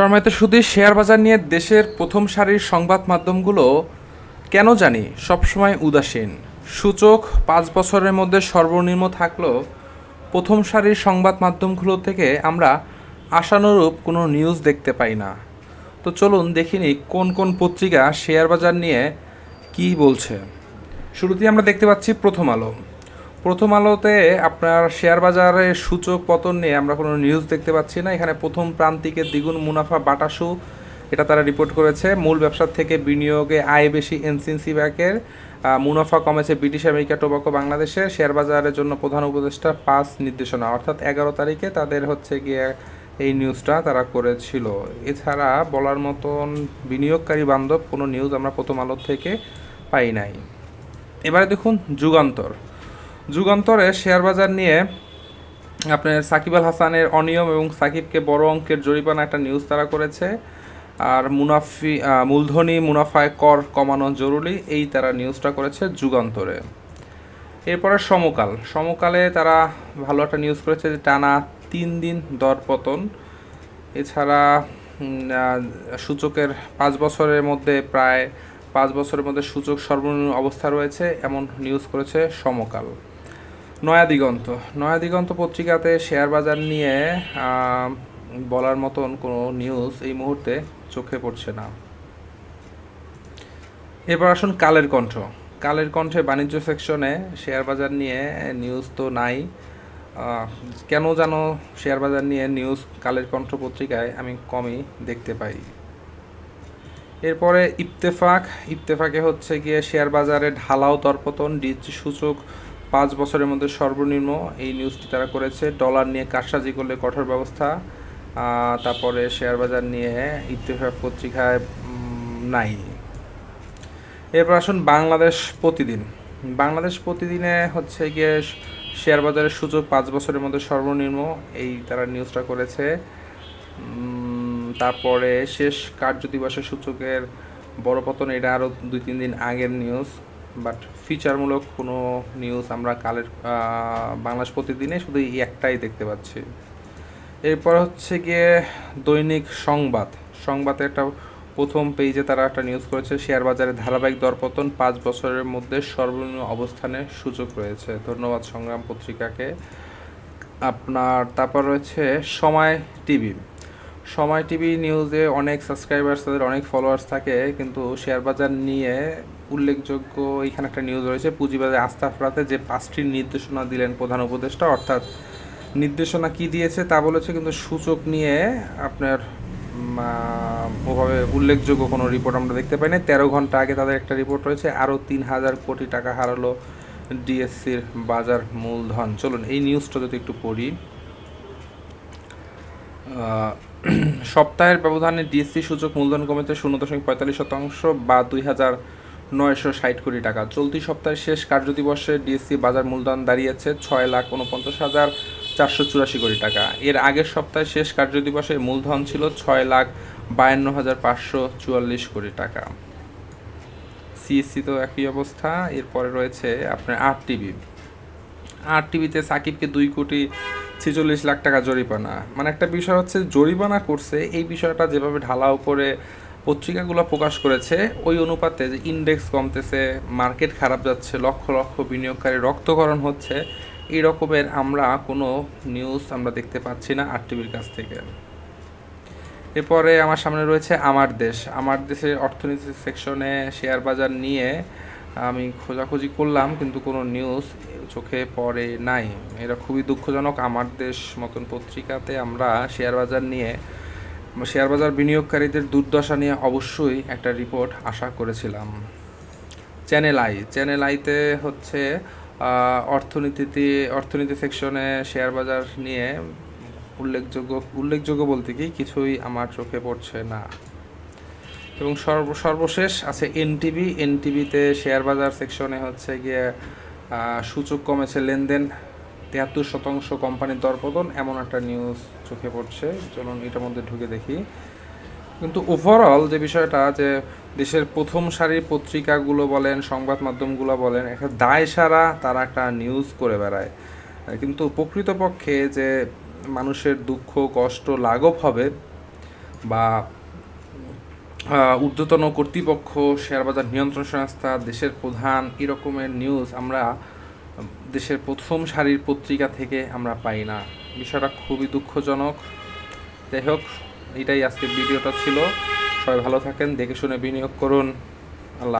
সম্মানিত শুধু শেয়ার বাজার নিয়ে দেশের প্রথম সারির সংবাদ মাধ্যমগুলো কেন জানি সবসময় উদাসীন। সূচক পাঁচ বছরের মধ্যে সর্বনিম্ন থাকলেও প্রথম সারির সংবাদ মাধ্যমগুলো থেকে আমরা আশানুরূপ কোনো নিউজ দেখতে পাই না। তো চলুন দেখিনি কোন কোন পত্রিকা শেয়ার বাজার নিয়ে কী বলছে। শুরুতেই আমরা দেখতে পাচ্ছি প্রথম আলো। প্রথম আলোতে আপনার শেয়ার বাজারে সূচক পতন নিয়ে আমরা কোনো নিউজ দেখতে পাচ্ছি না। এখানে প্রথম প্রান্তিকের দ্বিগুণ মুনাফা বাটাসু এটা তারা রিপোর্ট করেছে। মূল ব্যবসার থেকে বিনিয়োগে আয় বেশি এনসিএনসি ব্যাংকের মুনাফা কমেছে ব্রিটিশ আমেরিকা টোবাকো বাংলাদেশের শেয়ার বাজারের জন্য প্রধান উপদেষ্টা পাঁচ নির্দেশনা, অর্থাৎ এগারো তারিখে তাদের হচ্ছে গিয়ে এই নিউজটা তারা করেছিল। এছাড়া বলার মতন বিনিয়োগকারী বান্ধব কোনো নিউজ আমরা প্রথম আলো থেকে পাই নাই। এবারে দেখুন যুগান্তর। যুগান্তরে শেয়ার বাজার নিয়ে আপনার সাকিব আল হাসানের অনিয়ম এবং সাকিবকে বড় অঙ্কের জরিমানা একটা নিউজ তারা করেছে। আর মুনাফি মূলধনী মুনাফায় কর কমানো জরুরি, এই তারা নিউজটা করেছে যুগান্তরে। এরপরে সমকাল। সমকালে তারা ভালো একটা নিউজ করেছে যে টানা তিন দিন দর পতন এছাড়া সূচকের পাঁচ বছরের মধ্যে প্রায় পাঁচ বছরের মধ্যে সূচক সর্বনিম্ন অবস্থা রয়েছে, এমন নিউজ করেছে সমকাল। নয়া দিগন্ত। নয়া দিগন্ত পত্রিকাতে শেয়ার বাজার নিয়ে বলার মতন কোনো নিউজ এই মুহূর্তে চোখে পড়ছে না। এবার আসুন কালের কণ্ঠ। কালের কণ্ঠে বাণিজ্য সেকশনে শেয়ার বাজার নিয়ে নিউজ তো নাই। কেন যেন শেয়ার বাজার নিয়ে নিউজ কালের কণ্ঠ পত্রিকায় আমি কমই দেখতে পাই। এরপরে ইত্তেফাক। ইত্তেফাকে হচ্ছে গিয়ে শেয়ার বাজারে ঢালাও দরপতন ডিজি সূচক পাঁচ বছরের মধ্যে সর্বনিম্ন এই নিউজটি তারা করেছে। ডলার নিয়ে কারসাজি করলে কঠোর ব্যবস্থা তারপরে শেয়ার বাজার নিয়ে ইত্তেফাক পত্রিকায় নাই। এরপর আসুন বাংলাদেশ প্রতিদিন। বাংলাদেশ প্রতিদিনে হচ্ছে গিয়ে শেয়ার বাজারের সূচক পাঁচ বছরের মধ্যে সর্বনিম্ন এই তারা নিউজটা করেছে। তারপরে শেষ কার্য দিবসের সূচকের বড় পতন, এটা আরও দুই, তিন দিন আগের নিউজ বাট ফিচারমূলক কোনো নিউজ আমরা কালের বাংলাদেশ প্রতিদিনে শুধু এই একটাই দেখতে পাচ্ছি। এরপর হচ্ছে গিয়ে দৈনিক সংবাদ। সংবাদে একটা প্রথম পেজে তারা একটা নিউজ করেছে, শেয়ার বাজারে ধারাবাহিক দরপতন পাঁচ বছরের মধ্যে সর্বনিম্ন অবস্থানে সুযোগ রয়েছে। ধন্যবাদ সংগ্রাম পত্রিকাকে। আপনার, তারপর রয়েছে সময় টিভি। সময় টিভি নিউজে অনেক সাবস্ক্রাইবার্স তাদের অনেক ফলোয়ার্স থাকে, কিন্তু শেয়ার বাজার নিয়ে উল্লেখযোগ্য এখানে একটা নিউজ রয়েছে। পুঁজিবাজারে আস্থা ফেরাতে যে পাঁচটি নির্দেশনা দিলেন প্রধান উপদেষ্টা, অর্থাৎ নির্দেশনা কি দিয়েছে তা বলেছে কিন্তু সূচক নিয়ে আপনার ওভাবে উল্লেখযোগ্য কোনো রিপোর্ট আমরা দেখতে পাই না তেরো ঘণ্টা আগে তাদের একটা রিপোর্ট রয়েছে, আরও তিন হাজার কোটি টাকা হারালো ডিএসসির বাজার মূলধন। চলুন, এই নিউজটা যদি একটু পড়ি। সপ্তাহের ব্যবধানে ডিএসসি সূচক মূলধন কমেছে শূন্য দশমিক পঁয়তাল্লিশ শতাংশ বা দুই হাজার নয়শো ষাট কোটি টাকা। চলতি সপ্তাহের শেষ কার্যদিবসে ডিএসসি বাজার মূলধন দাঁড়িয়েছে ছয় লাখ উনপঞ্চাশ হাজার চারশো চুরাশি কোটি টাকা। এর আগের সপ্তাহে শেষ কার্যদিবসে মূলধন ছিল ছয় লাখ বায়ান্ন হাজার পাঁচশো চুয়াল্লিশ কোটি টাকা। সিএসসি তো একই অবস্থা, এরপরে রয়েছে আপনার আর টিভি আর টিভিতে সাকিবকে দুই কোটি ছেচল্লিশ লাখ টাকা জরিমানা। মানে একটা বিষয় হচ্ছে, জরিমানা করছে, এই বিষয়টা যেভাবে ঢালাও করে পত্রিকাগুলো প্রকাশ করেছে, ওই অনুপাতে যে ইন্ডেক্স কমতেছে মার্কেট খারাপ যাচ্ছে, লক্ষ লক্ষ বিনিয়োগকারী রক্তকরণ হচ্ছে, এই রকমের আমরা কোনো নিউজ আমরা দেখতে পাচ্ছি না আর টিভির কাছ থেকে। এরপরে আমার সামনে রয়েছে আমার দেশ। আমার দেশের অর্থনীতি সেকশনে শেয়ার বাজার নিয়ে আমি খোঁজাখুঁজি করলাম, কিন্তু কোনো নিউজ চোখে পড়ে নাই। এটা খুবই দুঃখজনক। আমার দেশ মতন পত্রিকাতে আমরা শেয়ার বাজার নিয়ে শেয়ার বাজার বিনিয়োগকারীদের দুর্দশা নিয়ে অবশ্যই একটা রিপোর্ট আশা করেছিলাম। চ্যানেল আই চ্যানেল আইতে হচ্ছে অর্থনীতিতে, অর্থনীতি সেকশনে শেয়ার বাজার নিয়ে উল্লেখযোগ্য উল্লেখযোগ্য বলতে কি, কিছুই আমার চোখে পড়ছে না। এবং সর্ব, সর্বশেষ আছে এনটিভি এনটিভিতে শেয়ার বাজার সেকশনে হচ্ছে গিয়ে সূচক কমেছে লেনদেন। তিয়াত্তর শতাংশ কোম্পানির দরপতন, এমন একটা নিউজ চোখে পড়ছে। চলুন এটার মধ্যে ঢুকে দেখি। কিন্তু ওভারঅল যে বিষয়টা, যে দেশের প্রথম সারির পত্রিকাগুলো বলেন, সংবাদ মাধ্যমগুলো বলেন, একটা দায় সারা তারা একটা নিউজ করে বেড়ায়। কিন্তু প্রকৃতপক্ষে যে মানুষের দুঃখ, কষ্ট, লাঘব হবে বা ঊর্ধ্বতন কর্তৃপক্ষ শেয়ার বাজার নিয়ন্ত্রণ সংস্থা, দেশের প্রধান, এরকমের নিউজ আমরা দেশের প্রথম সারির পত্রিকা থেকে আমরা পাই না। বিষয়টা খুবই দুঃখজনক। যাই হোক, এটাই আজকে ভিডিওটা ছিল। সবাই ভালো থাকেন, দেখে শুনে বিনিয়োগ করুন।